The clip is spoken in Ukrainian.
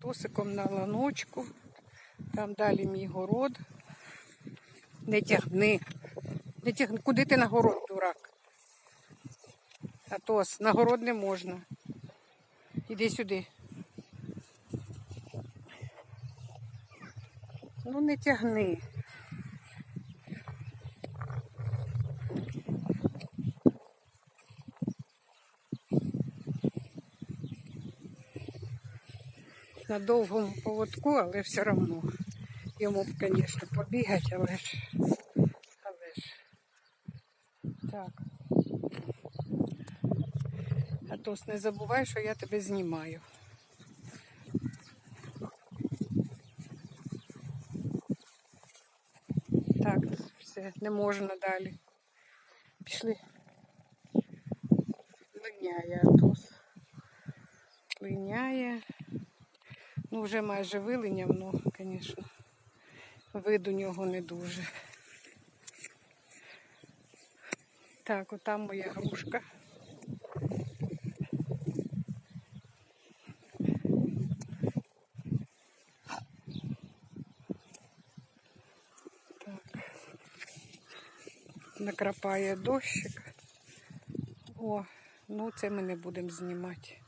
Тосиком на ланочку. Там далі мій город. Не тягни. Не тягни. Куди ти на город, дурак? Атос, на город не можна. Іди сюди. Ну не тягни. На довгому поводку, але все одно. Йому б, звісно, побігати, але ж. Але ж. Так. Атос, не забувай, що я тебе знімаю. Так, все, не можна далі. Пішли. Линяє Атос. Линяє. Ну, вже майже вилиняв, ну, звісно, вид у нього не дуже. Так, отам моя грушка. Так. Накрапає дощик. О, ну це ми не будемо знімати.